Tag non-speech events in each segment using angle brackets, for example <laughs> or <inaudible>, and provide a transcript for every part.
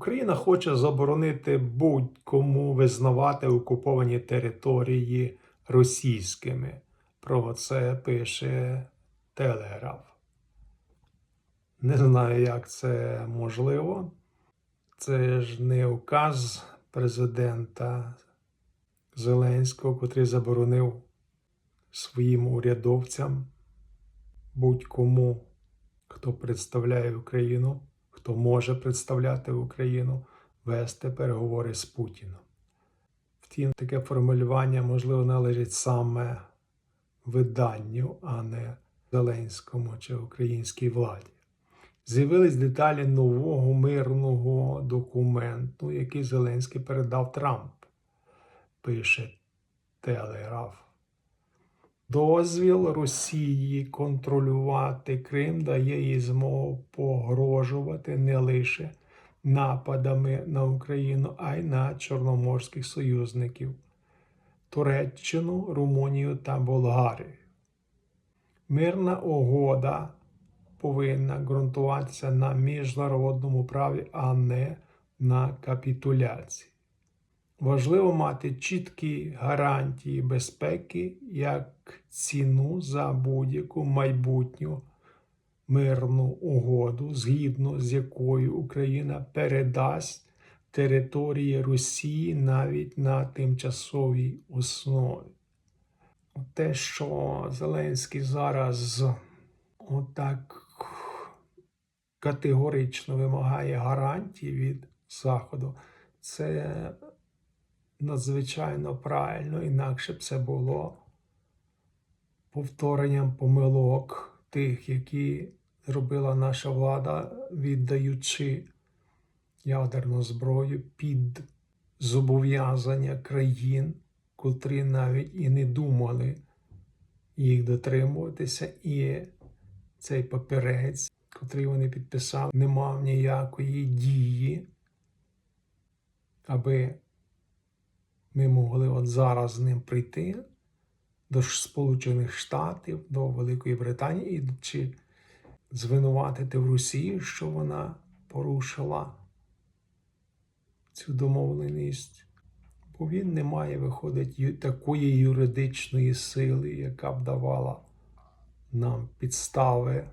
Україна хоче заборонити будь-кому визнавати окуповані території російськими. Про це пише Телеграф. Не знаю, як це можливо. Це ж не указ президента Зеленського, котрий заборонив своїм урядовцям будь-кому, хто представляє Україну, хто може представляти Україну, вести переговори з Путіном. Втім, таке формулювання, можливо, належить саме виданню, а не Зеленському чи українській владі. З'явились деталі нового мирного документу, який Зеленський передав Трамп, пише Телеграф. Дозвіл Росії контролювати Крим дає їй змогу погрожувати не лише нападами на Україну, а й на чорноморських союзників Туреччину, Румунію та Болгарію. Мирна угода повинна ґрунтуватися на міжнародному праві, а не на капітуляції. Важливо мати чіткі гарантії безпеки як ціну за будь-яку майбутню мирну угоду, згідно з якою Україна передасть території Росії навіть на тимчасовій основі. Те, що Зеленський зараз отак категорично вимагає гарантій від Заходу, це надзвичайно правильно, інакше б це було повторенням помилок тих, які зробила наша влада, віддаючи ядерну зброю під зобов'язання країн, котрі навіть і не думали їх дотримуватися, і цей папірець, котрий вони підписали, не мав ніякої дії, аби ми могли от зараз з ним прийти до Сполучених Штатів, до Великої Британії чи звинуватити в Росії, що вона порушила цю домовленість. Бо він не має, виходить, такої юридичної сили, яка б давала нам підстави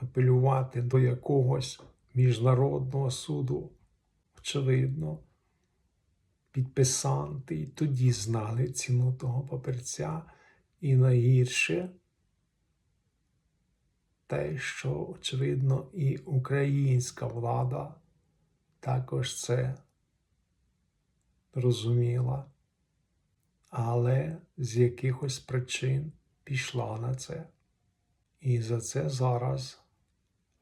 апелювати до якогось міжнародного суду. Очевидно, підписанти і тоді знали ціну того папірця, і найгірше те, що, очевидно, і українська влада також це розуміла, але з якихось причин пішла на це. І за це зараз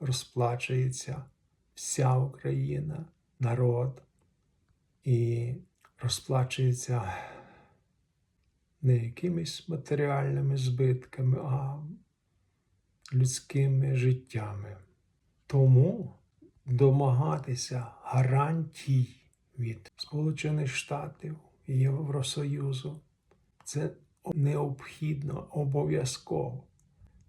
розплачується вся Україна, народ, і розплачується не якимись матеріальними збитками, а людськими життями. Тому домагатися гарантій від Сполучених Штатів і Євросоюзу це необхідно обов'язково.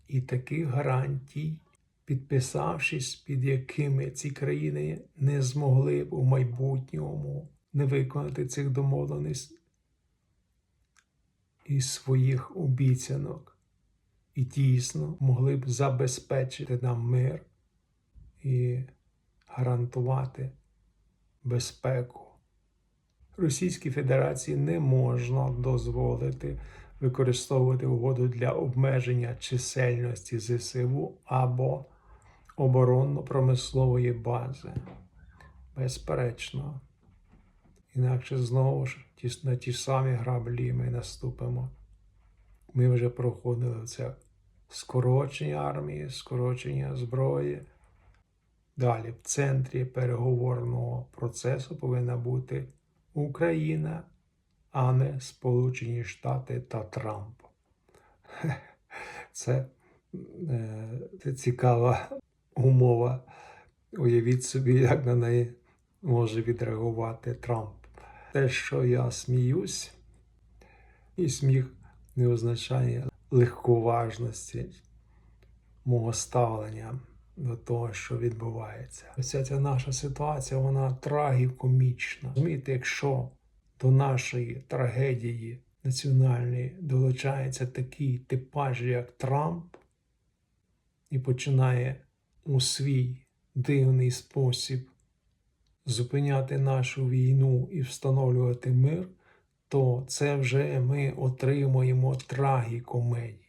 І таких гарантій, підписавшись, під якими ці країни не змогли б у майбутньому не виконати цих домовленостей і своїх обіцянок, і дійсно могли б забезпечити нам мир і гарантувати безпеку. Російській Федерації не можна дозволити використовувати угоду для обмеження чисельності ЗСУ або оборонно-промислової бази. Безперечно. Інакше знову ж на ті самі граблі ми наступимо. Ми вже проходили це скорочення армії, скорочення зброї. Далі, в центрі переговорного процесу повинна бути Україна, а не Сполучені Штати та Трамп. <laughs> Це, е, це цікава умова. Уявіть собі, як на неї може відреагувати Трамп. Те, що я сміюсь, і сміх не означає легковажності мого ставлення до того, що відбувається. Вся ця наша ситуація, вона трагікомічна. Розумієте, якщо до нашої трагедії національної долучається такий типаж, як Трамп, і починає у свій дивний спосіб зупиняти нашу війну і встановлювати мир, то це вже ми отримуємо трагікомедію.